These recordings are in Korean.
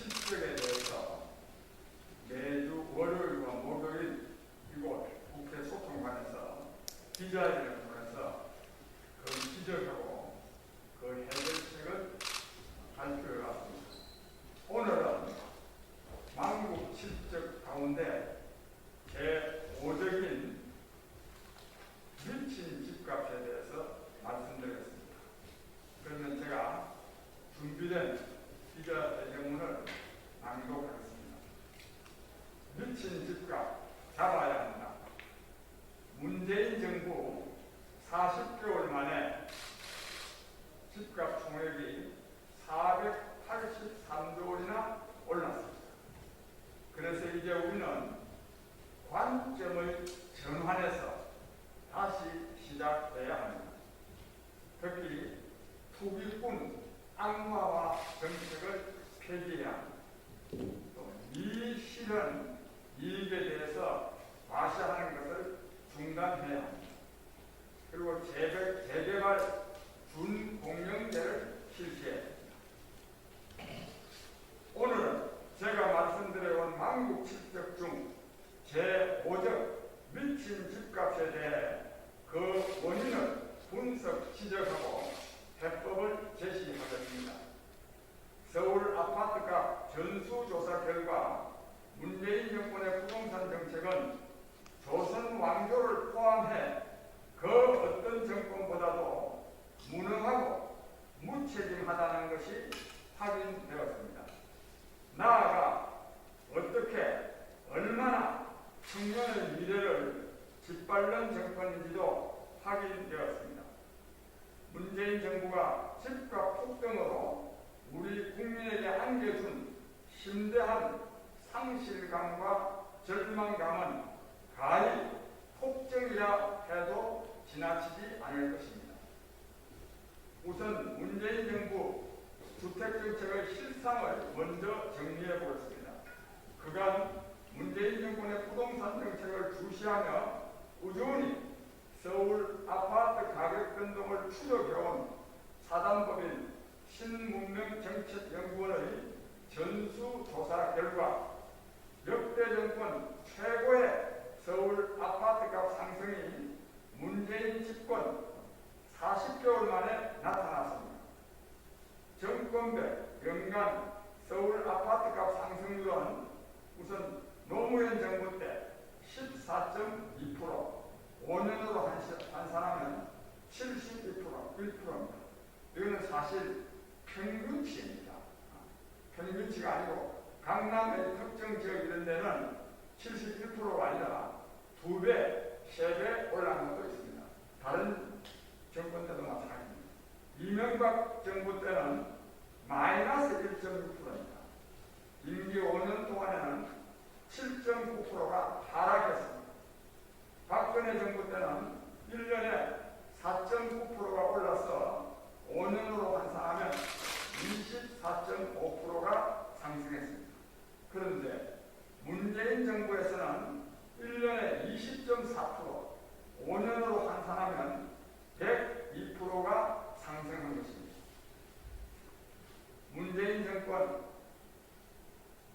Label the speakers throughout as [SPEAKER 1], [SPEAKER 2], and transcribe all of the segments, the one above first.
[SPEAKER 1] Consider 특히 투기꾼 악마화 정책을 폐지해야 합니다. 또 미실현 이익에 대해서 과시하는 것을 중단해야 합니다. 그리고 재개, 재개발 준공영제를 실시해야 합니다. 오늘은 제가 말씀드려온 망국 칠적 중 제5적 미친 집값에 대해 그 원인을 분석 지적하고 해법을 제시하겠습니다. 서울 아파트값 전수조사 결과 문재인 정권의 부동산 정책은 조선 왕조를 포함해 그 어떤 정권보다도 무능하고 무책임하다는 것이 확인되었습니다. 나아가 어떻게 얼마나 청년의 미래를 짓밟는 정권인지도 확인되었습니다. 문재인 정부가 집값 폭등으로 우리 국민에게 안겨준 심대한 상실감과 절망감은 가히 폭정이라 해도 지나치지 않을 것입니다. 우선 문재인 정부 주택정책의 실상을 먼저 정리해 보겠습니다. 그간 문재인 정권의 부동산 정책을 주시하며 꾸준히 서울 아파트 가격 변동을 추적해온 사단법인 신문명정책연구원의 전수조사 결과 역대 정권 최고의 서울 아파트값 상승이 문재인 집권 40개월 만에 나타났습니다. 정권별 연간 서울 아파트값 상승률은 우선 노무현 정부 때 14.2%, 5년으로 환산하면 72%, 1%입니다. 이거는 사실 평균치입니다. 평균치가 아니고 특정 지역 이런 데는 71%가 아니라 두 배, 세배 올라간 것도 있습니다. 다른 정권 때도 마찬가지입니다. 이명박 정부 때는 마이너스 1.6%입니다. 임기 5년 동안에는 7.9%가 하락했습니다. 박근혜 정부 때는 1년에 4.9%가 올라서 5년으로 환산하면 24.5%가 상승했습니다. 그런데 문재인 정부에서는 1년에 20.4%, 5년으로 환산하면 102%가 상승한 것입니다. 문재인 정권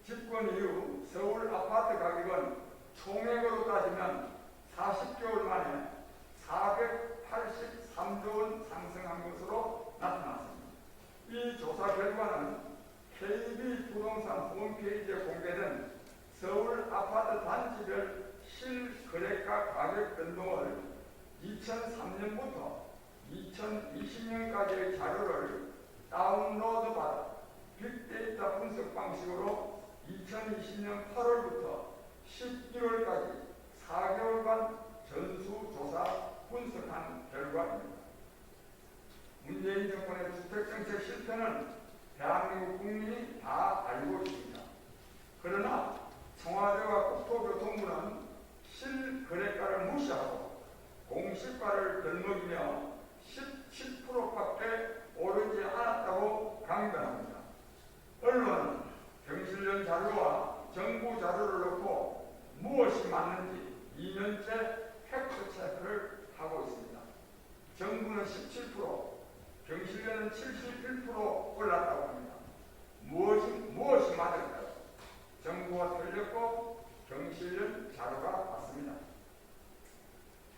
[SPEAKER 1] 집권 이후 서울 아파트 가격은 총액으로 따지면 40개월 만에 483조 원 상승한 것으로 나타났습니다. 이 조사 결과는 KB 부동산 홈페이지에 공개된 서울 아파트 단지별 실거래가 가격 변동을 2003년부터 2020년까지의 자료를 다운로드 받아 빅데이터 분석 방식으로 2020년 8월부터 11월까지 4개월간 전수조사 분석한 결과입니다. 문재인 정권의 주택정책 실패는 대한민국 국민이 다 알고 있습니다. 그러나 청와대와 국토교통부는 실거래가를 무시하고 공시가를 덜먹이며 17%밖에 오르지 않았다고 강변합니다. 언론은 경실련 자료와 정부 자료를 놓고 무엇이 맞는지 2년째 팩트 체크를 하고 있습니다. 정부는 17%, 경실련은 71% 올랐다고 합니다. 무엇이, 무엇이 맞을까요? 정부가 틀렸고 경실련 자료가 맞습니다.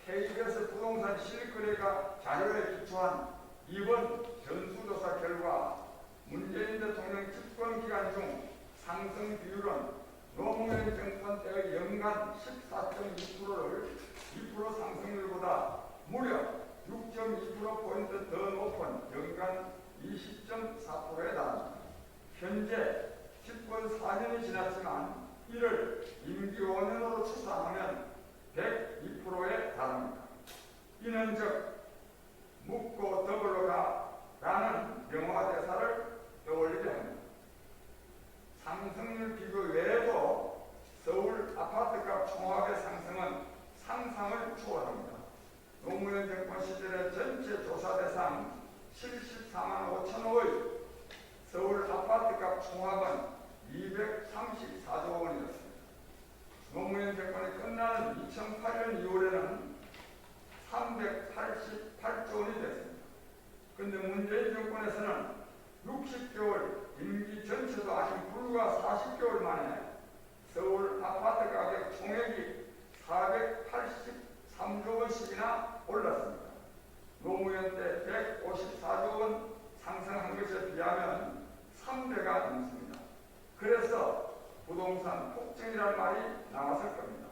[SPEAKER 1] KBS 부동 부동산 실거래가 자료에 기초한 이번 전수조사 결과 문재인 대통령 집권 기간 중 상승 비율은 노무현 정권 때의 연간 14.2%를 2% 상승률보다 무려 6.2%포인트 더 높은 연간 20.4%에 달합니다. 현재 집권 4년이 지났지만 이를 임기 5년으로 추산하면 102%에 달합니다. 이는 즉 묻고 더불어 가 라는 영화 대사를 떠올리게 합니다. 상승률 비교 외에도 서울 아파트값 총합의 상승은 상상을 초월합니다. 노무현 정권 시절의 전체 조사 대상 74만 5천 호의 서울 아파트값 총합은 234조 원이었습니다. 노무현 정권이 끝나는 2008년 2월에는 388조 원이 됐습니다. 그런데 문재인 정권에서는 60개월 임기 전체도 아닌 불과 40개월 만에 서울 아파트 가격 총액이 483조 원씩이나 올랐습니다. 노무현 때 154조 원 상승한 것에 비하면 3배가 넘습니다. 그래서 부동산 폭증이라는 말이 나왔을 겁니다.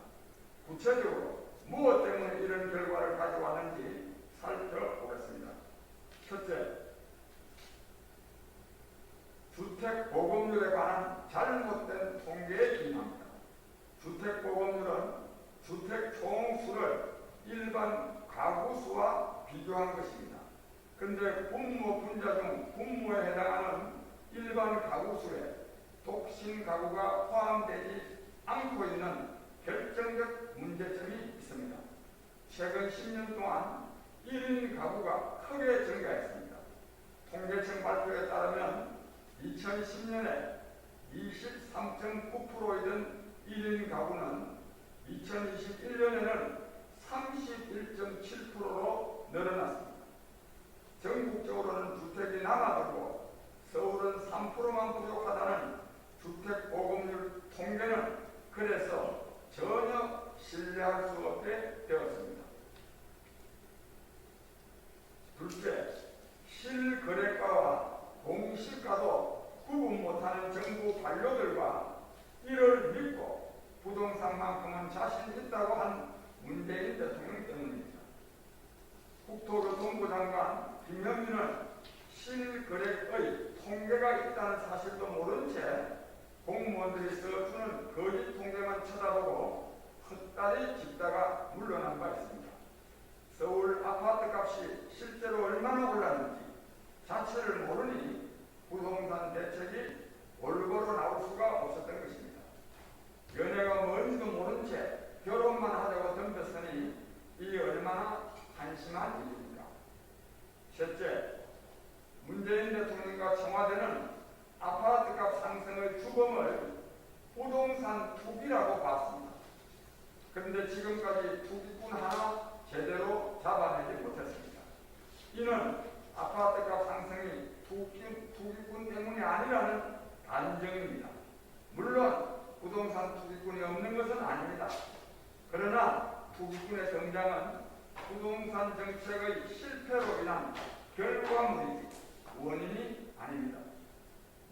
[SPEAKER 1] 구체적으로 무엇 때문에 이런 결과를 가져왔는지 살펴보겠습니다. 첫째, 주택 보급률에 관한 잘못된 통계에 기인합니다. 주택 보급률은 주택 총수를 일반 가구 수와 비교한 것입니다. 그런데 분모 분자 중 분모에 해당하는 일반 가구 수에 독신 가구가 포함되지 않고 있는 결정적 문제점이 있습니다. 최근 10년 동안 1인 가구가 크게 증가했습니다. 통계청 발표에 따르면 2010년에 23.9%이던 1인 가구는 2021년에는 31.7%로 늘어났습니다. 전국적으로는 주택이 남아들고 서울은 3%만 부족하다는 주택 보급률 통계는 그래서 전혀 신뢰할 수 없게 되었습니다. 둘째, 실거래가와 공시가도 구분 못하는 정부 관료들과 이를 믿고 부동산만큼은 자신 있다고 한 문재인 대통령 때문입니다. 국토교통부 장관 김현민은 실거래의 통계가 있다는 사실도 모른 채 공무원들이 써주는 거짓 통계만 쳐다보고 헛다리 짚다가 물러난 바 있습니다. 서울 아파트 값이 실제로 얼마나 올랐는지 자체를 모르니 부동산 대책이 골고루 나올 수가 없었던 것입니다. 연애가 뭔지도 모른 채 결혼만 하자고 덤볐으니 이 얼마나 한심한 일입니까? 셋째, 문재인 대통령과 청와대는 아파트값 상승의 주범을 부동산 투기라고 봤습니다. 그런데 지금까지 투기꾼 하나 제대로 잡아내지 못했습니다. 이는 아파트값 상승이 투기, 투기꾼 때문이 아니라는 단정입니다. 물론 부동산 투기꾼이 없는 것은 아닙니다. 그러나 투기꾼의 등장은 부동산 정책의 실패로 인한 결과물이지 원인이 아닙니다.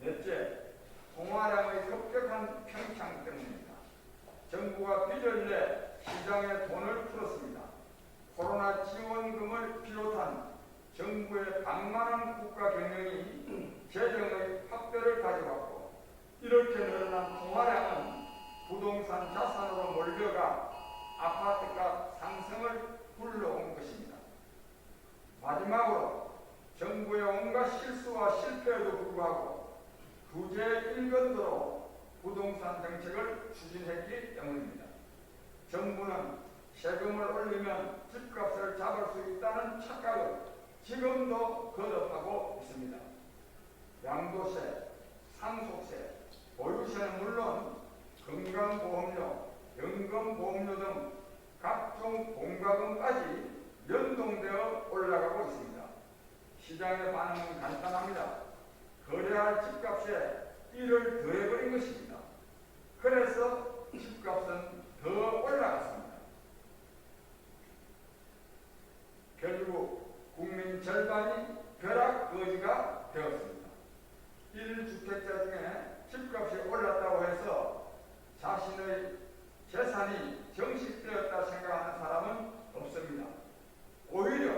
[SPEAKER 1] 넷째, 통화량의 급격한 평창 때문입니다. 정부가 내 시장에 돈을 풀었습니다. 코로나 지원금을 비롯한 정부의 방만한 국가 경영이 재정의 확대를 가져왔고 이렇게 늘어난 통화량은 부동산 자산으로 몰려가 아파트값 상승을 불러온 것입니다. 마지막으로 정부의 온갖 실수와 실패에도 불구하고 규제 일건도로 부동산 정책을 추진했기 때문입니다. 정부는 세금을 올리면 집값을 잡을 수 있다는 착각을 지금도 거듭하고 있습니다. 양도세, 상속세, 보유세는 물론 건강보험료, 연금보험료 등 각종 공과금까지 연동되어 올라가고 있습니다. 시장의 반응은 간단합니다. 거래할 집값에 이를 더해버린 것입니다. 그래서 집값은 더 올라갔습니다. 결국 국민 절반이 벼락 거지가 되었습니다. 1주택자 중에 집값이 올랐다고 해서 자신의 재산이 정식되었다 생각하는 사람은 없습니다. 오히려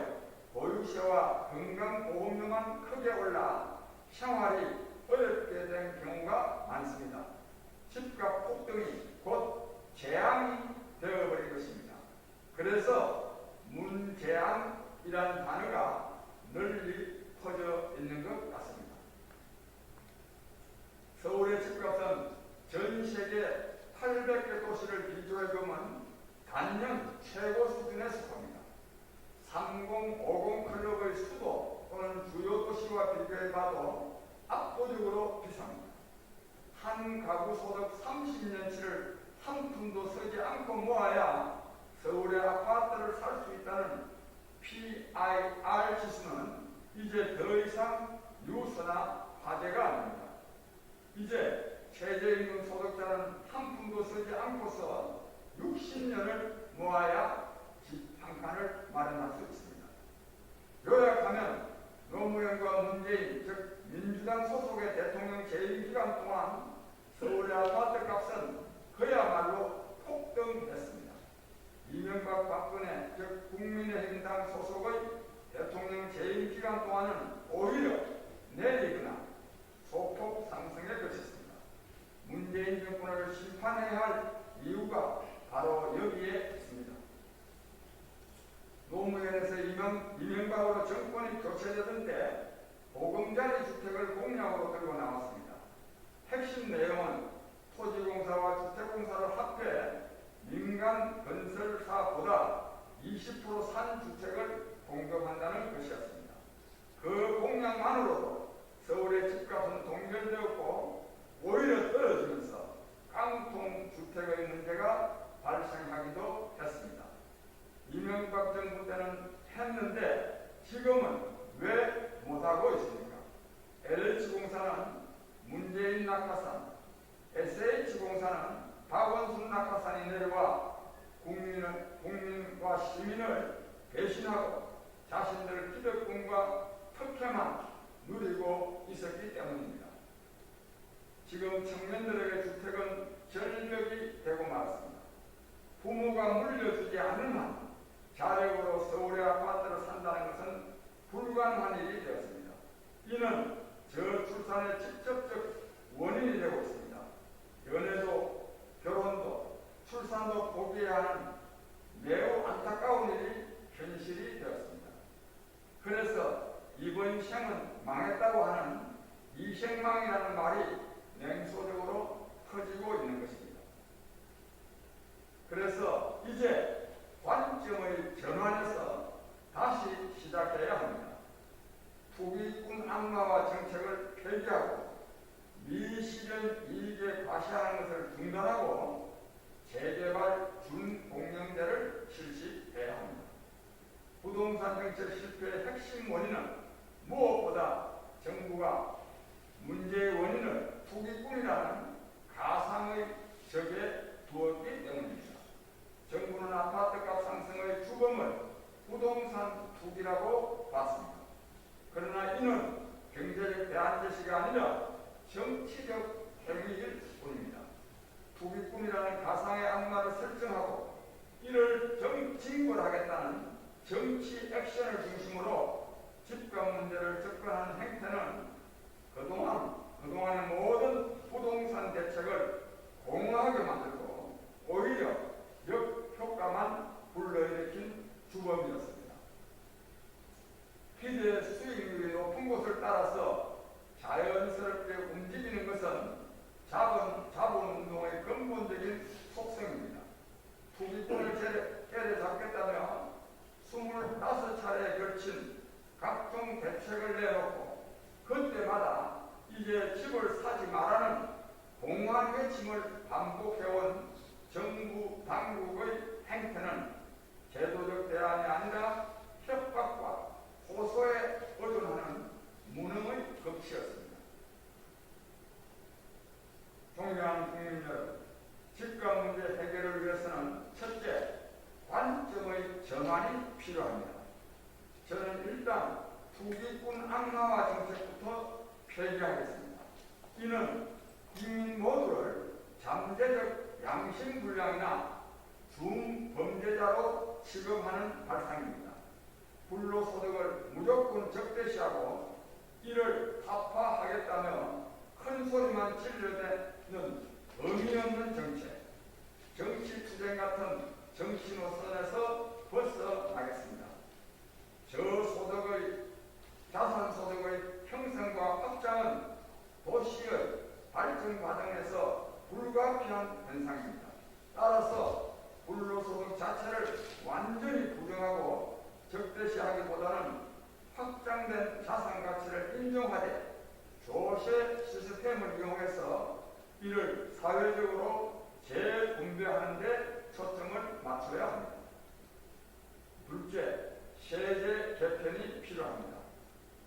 [SPEAKER 1] 보유세와 건강보험료만 크게 올라 생활이 어렵게 된 경우가 많습니다. 집값 폭등이 곧 재앙이 되어버린 것입니다. 그래서 문재앙 이라는 단어가 널리 퍼져 있는 것 같습니다. 서울의 집값은 전 세계 800개 도시를 비교해 보면 단연 최고 수준에 속합니다. 3050 클럽의 수도 또는 주요 도시와 비교해 봐도 압도적으로 비쌉니다. 한 가구 소득 30년치를 한 푼도 쓰지 않고 모아야 서울의 아파트를 살 수 있다는 PIR 지수는 이제 더 이상 유서나 화제가 아닙니다. 이제 최저임금 소득자는 한 푼도 쓰지 않고서 60년을 모아야 집 한 칸을 마련할 수 있습니다. 요약하면 노무현과 문재인 즉 민주당 소속의 대통령 재임 기간 동안 서울의 아파트 값은 그야말로 폭등했습니다. 이명박 박근혜 즉 국민의힘당 소속의 대통령 재임 기간 동안은 오히려 내리거나 소폭 상승에 그쳤습니다. 문재인 정권을 심판해야 할 이유가 바로 여기에 있습니다. 노무현에서 이명, 이명박으로 정권이 교체되던 때 보금자리 주택을 공약으로 들고 나왔습니다. 핵심 내용은 토지공사와 주택공사를 합해 민간 건설사보다 20%산 주택을 공급한다는 것이었습니다. 그 공약만으로도 서울의 집값은 동결되었고 오히려 떨어지면서 깡통 주택의 문제가 발생하기도 했습니다. 이명박 정부 때는 했는데 지금은 왜 못하고 있습니까? LH공사는 문재인 낙하산, SH공사는 박원순 낙하산이 내려와 국민을, 국민과 시민을 배신하고 자신들 기득권과 특혜만 누리고 있었기 때문입니다. 지금 청년들에게 주택은 절벽이 되고 말았습니다. 부모가 물려주지 않는 한 자력으로 서울의 아파트를 산다는 것은 불가능한 일이 되었습니다. 이는 저출산의 직접적 원인이 되고 있습니다. 연애도 결혼도 출산도 포기해야 하는 매우 안타까운 일이 현실이 되었습니다. 그래서 생은 망했다고 하는 이 생망이라는 말이 냉소적으로 퍼지고 있는 것입니다. 그래서 이제 관점의 전환에서 다시 시작해야 합니다. 투기꾼 악마와 정책을 폐기하고 미실현 이익에 과시하는 것을 중단하고 재개발 준공영제를 실시해야 합니다. 부동산 정책 실패의 핵심 원인은 무엇보다 정부가 문제의 원인을 투기꾼이라는 가상의 적에 두었기 때문입니다. 정부는 아파트값 상승의 주범을 부동산 투기라고 봤습니다. 그러나 이는 경제적 대안 제시가 아니라 정치적 행위일 뿐입니다. 투기꾼이라는 가상의 악마를 설정하고 이를 정징벌하겠다는 정치 액션을 중심으로 집값 문제를 접근하는 행태는 그동안 그동안의 모든 부동산 대책을 공허하게 만들고 오히려 역효과만 불러일으킨 주범이었습니다. 기대 수익률이 높은 곳을 따라서 자연스럽게 움직이는 것은 자본, 자본운동의 근본적인 속성입니다. 투기꾼을 때려잡겠다며 25차례에 걸친 각종 대책을 내놓고 그때마다 이제 집을 사지 말라는 공허한 외침을 반복해온 정부 당국의 행태는 제도적 대안이 아니라 협박과 호소에 의존하는 무능의 극치였습니다. 존경하는 국민 여러분, 집값 문제 해결을 위해서는 첫째, 관점의 전환이 필요합니다. 일단 투기꾼 악마화 정책부터 폐기하겠습니다. 이는 국민 모두를 잠재적 양심불량이나 중범죄자로 취급하는 발상입니다. 불로소득을 무조건 적대시하고 이를 타파하겠다며 큰 소리만 질러대는 의미 없는 정책, 정치 투쟁 같은 정치 노선에서 벗어나겠습니다. 저소득의 자산소득의 형성과 확장은 도시의 발전 과정에서 불가피한 현상입니다. 따라서 불로소득 자체를 완전히 부정하고 적대시하기보다는 확장된 자산 가치를 인정하되 조세 시스템을 이를 사회적으로 재분배하는 데 초점을 맞춰야 합니다. 둘째, 세제 개편이 필요합니다.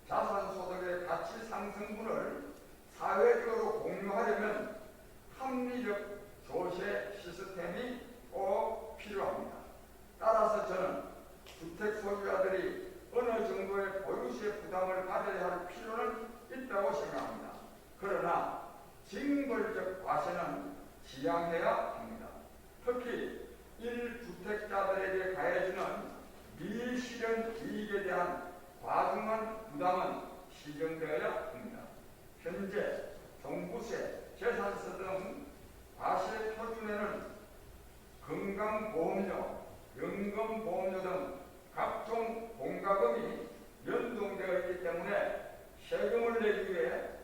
[SPEAKER 1] 자산소득의 가치 상승분을 사회적으로 공유하려면 합리적 조세 시스템이 꼭 필요합니다. 따라서 저는 주택 소유자들이 어느 정도의 보유세 부담을 가져야 할 필요는 있다고 생각합니다. 그러나 징벌적 과세는 지양해야 합니다. 특히 1주택자들에게 가해지는 미실현 이익에 대한 과중한 부담은 시정되어야 합니다. 현재 종부세, 재산세 등 과세 표준에는 건강보험료, 연금보험료 등 각종 공과금이 연동되어 있기 때문에 세금을 내기 위해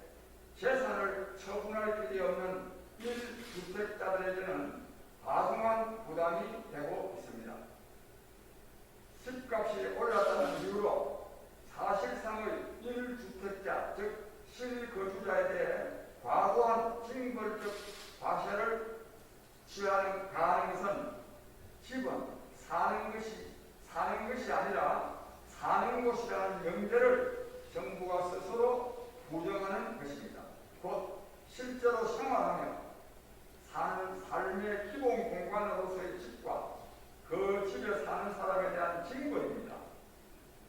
[SPEAKER 1] 재산을 처분할 길이 없는 1주택자들에게는 과중한 부담이 되고 있습니다. 집값이 올랐다는 이유로 사실상의 1주택자, 즉 실거주자에 대해 과도한 징벌적 과세를 취하는 것은 집은 사는 것이 사는 것이 아니라 사는 곳이라는 명제를 정부가 스스로 부정하는 것입니다. 곧 실제로 생활하며 사는 삶의 기본 공간으로서의 집과 그 집에 사는 사람에 대한 징벌입니다.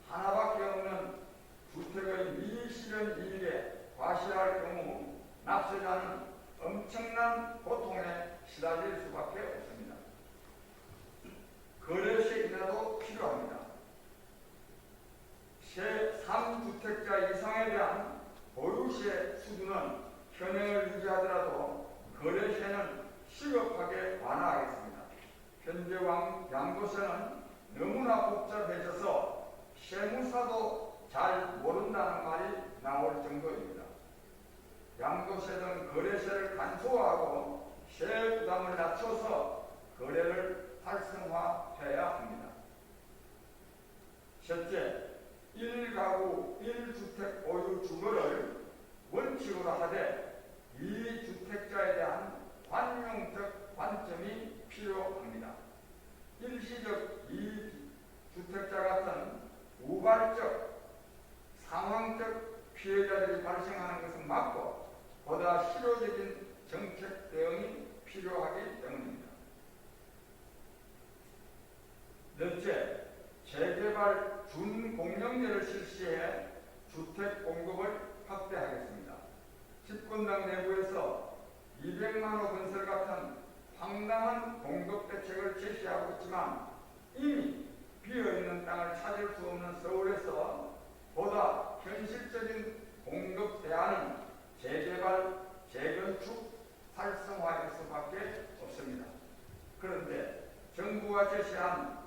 [SPEAKER 1] 하나밖에 없는 주택의 미실현 이익에 과시할 경우 납세자는 엄청난 고통에 시달릴 수밖에 없습니다. 거래세 인하도 필요합니다. 세 3주택자 이상에 대한 보유세 수준은 현행을 유지하더라도 거래세는 시급하게 완화하겠습니다. 현재 왕 양도세는 너무나 복잡해져서 세무사도 잘 모른다는 말이 나올 정도입니다. 등 거래세를 간소화하고 세 부담을 낮춰서 거래를 활성화해야 합니다. 셋째, 1가구 1주택 보유 주거를 원칙으로 하되 2주택자에 대한 관용적 관점이 필요합니다. 일시적 2주택자 같은 우발적 상황적 피해자들이 발생하는 것은 맞고 보다 실효적인 정책 대응이 필요하기 때문입니다. 넷째, 재개발 준공영제를 실시해 주택 공급을 확대하겠습니다. 집권당 내부에서 200만 호 건설 같은 황당한 공급 대책을 제시하고 있지만 이미 비어있는 땅을 찾을 수 없는 서울에서 보다 현실적인 공급 대안은 재개발, 재건축, 활성화일 수밖에 없습니다. 그런데 정부가 제시한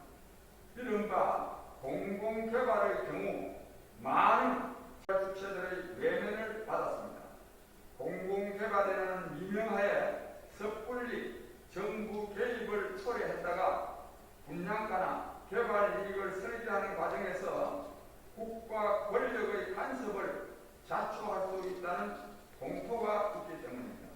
[SPEAKER 1] 이른바 공공개발의 경우 많은 주체들의 외면을 받았습니다. 공공개발이라는 미명하에 섣불리 정부 개입을 초래했다가 분양가나 개발 이익을 설계하는 과정에서 국가 권력의 간섭을 자초할 수 있다는 공포가 있기 때문입니다.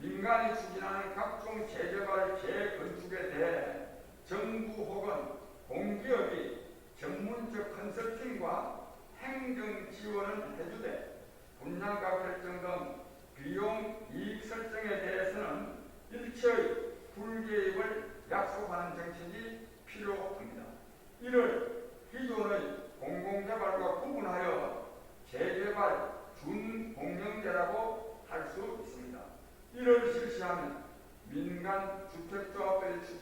[SPEAKER 1] 민간이 추진하는 각종 재개발, 재건축에 대해 정부 혹은 공기업이 전문적 컨설팅과 행정 지원을 해주되 분양가 결정 등 비용 이익 설정에 대해서는 일체의 불개입을 약속하는 정책이 필요합니다. 이를 기존의 공공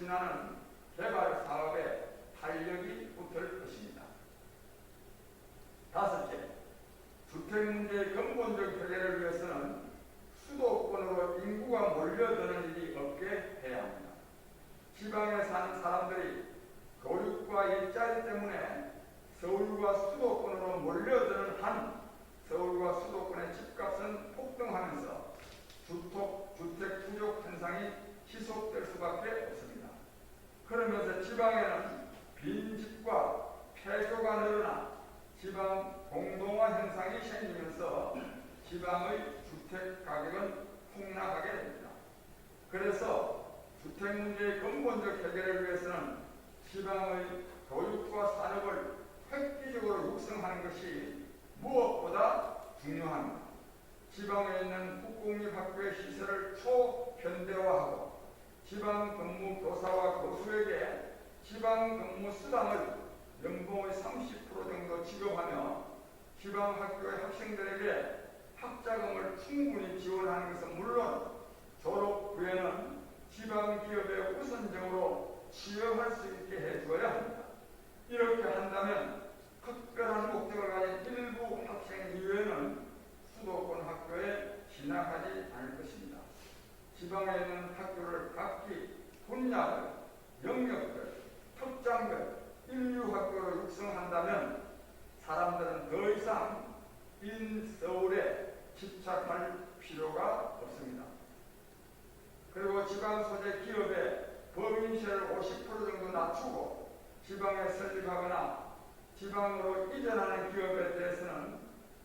[SPEAKER 1] 추진하는 개발 사업에 탄력이 붙을 것입니다. 다섯째, 주택 문제의 근본적 해결을 위해서는 수도권으로 인구가 몰려드는 일이 없게 해야 합니다. 지방에 사는 사람들이 교육과 일자리 때문에 서울과 수도권으로 몰려드는 한 서울과 수도권의 집값은 폭등하면서 주택 부족 현상이 지속될 수밖에 없습니다. 그러면서 지방에는 빈집과 폐교가 늘어나 지방 공동화 현상이 생기면서 지방의 주택 가격은 폭락하게 됩니다. 그래서 주택 문제의 근본적 해결을 위해서는 지방의 교육과 산업을 획기적으로 육성하는 것이 무엇보다 중요합니다. 지방에 있는 국공립학교의 시설을 초현대화하고 지방 근무 교사와 교수에게 지방 근무 수당을 연봉의 30% 정도 지급하며 지방 학교의 학생들에게 학자금을 충분히 지원하는 것은 물론 졸업 후에는 지방 기업에 우선적으로 취업할 수 있게 해줘야 합니다. 이렇게 한다면 특별한 목적을 가진 일부 학생 이외에는 수도권 학교에 진학하지 않을 것입니다. 지방에 있는 분야별, 영역별, 특장별, 인류학교로 육성한다면 사람들은 더 이상 인서울에 집착할 필요가 없습니다. 그리고 지방 소재 기업의 법인세를 50% 정도 낮추고 지방에 설립하거나 지방으로 이전하는 기업에 대해서는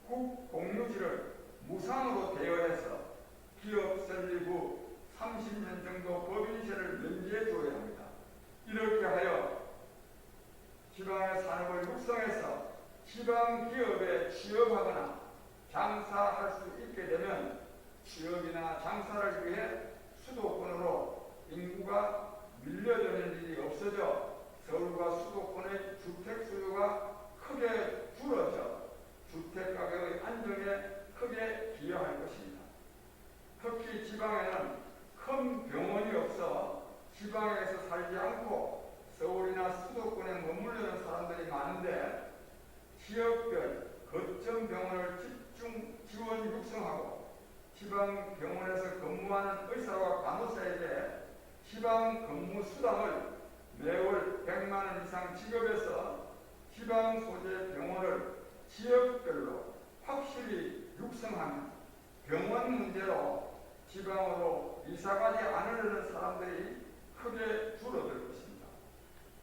[SPEAKER 1] 국 공유지를 무상으로 대여해서 기업 설립 후 30년 정도 법인세를 면제해 줘야 합니다. 이렇게 하여 지방의 산업을 육성해서 지방 기업에 취업하거나 장사할 수 있게 되면 취업이나 장사를 위해 수도권으로 인구가 밀려드는 일이 없어져 서울과 수도권의 주택 수요가 크게 줄어져 주택 가격의 안정에 크게 기여할 것입니다. 특히 지방에는 큰 병원이 없어 지방에서 살지 않고 서울이나 수도권에 머무르는 사람들이 많은데 지역별 거점 병원을 집중 지원 육성하고 지방 병원에서 근무하는 의사와 간호사에게 지방 근무 수당을 매월 100만 원 이상 지급해서 지방 소재 병원을 지역별로 확실히 육성하면 병원 문제로 지방으로 이사가지 않으려는 사람들이 크게 줄어들 것입니다.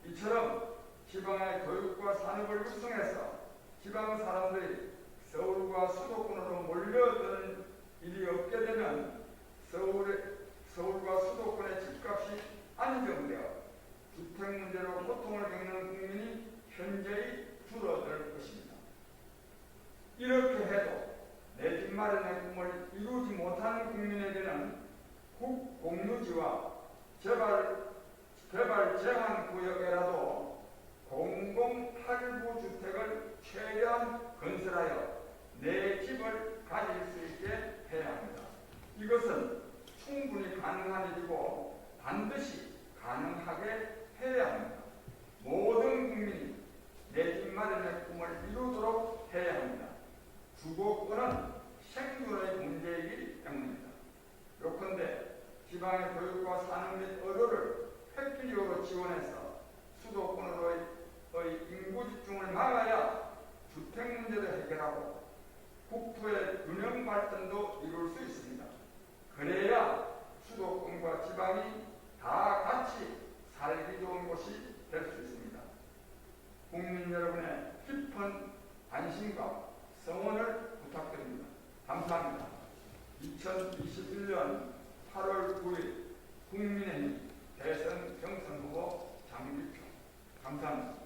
[SPEAKER 1] 이처럼 지방의 교육과 산업을 육성해서 지방 사람들이 서울과 수도권으로 몰려드는 일이 없게 되면 서울의, 서울과 수도권의 집값이 안정되어 주택 문제로 고통을 겪는 국민이 현저히 줄어들 것입니다. 이렇게 해도 내 집 마련의 꿈을 이루지 못하는 국민에게는 국공유지와 개발, 개발 제한 구역에라도 공공 할부 주택을 최대한 건설하여 내 집을 가질 수 있게 해야 합니다. 이것은 충분히 가능한 일이고 반드시 가능하게 해야 합니다. 모든 국민이 내 집 마련의 꿈을 이루도록 해야 합니다. 주거권은 생존의 문제이기 때문입니다. 요컨대 지방의 교육과 산업 및 의료를 획기적으로 지원해서 수도권으로의 인구 집중을 막아야 주택 문제도 해결하고 국토의 균형 발전도 이룰 수 있습니다. 그래야 수도권과 지방이 다 같이 살기 좋은 곳이 될 수 있습니다. 국민 여러분의 깊은 관심과 성원을 부탁드립니다. 감사합니다. 2021년 8월 9일 국민의힘 대선 경선 후보 장기표 감사합니다.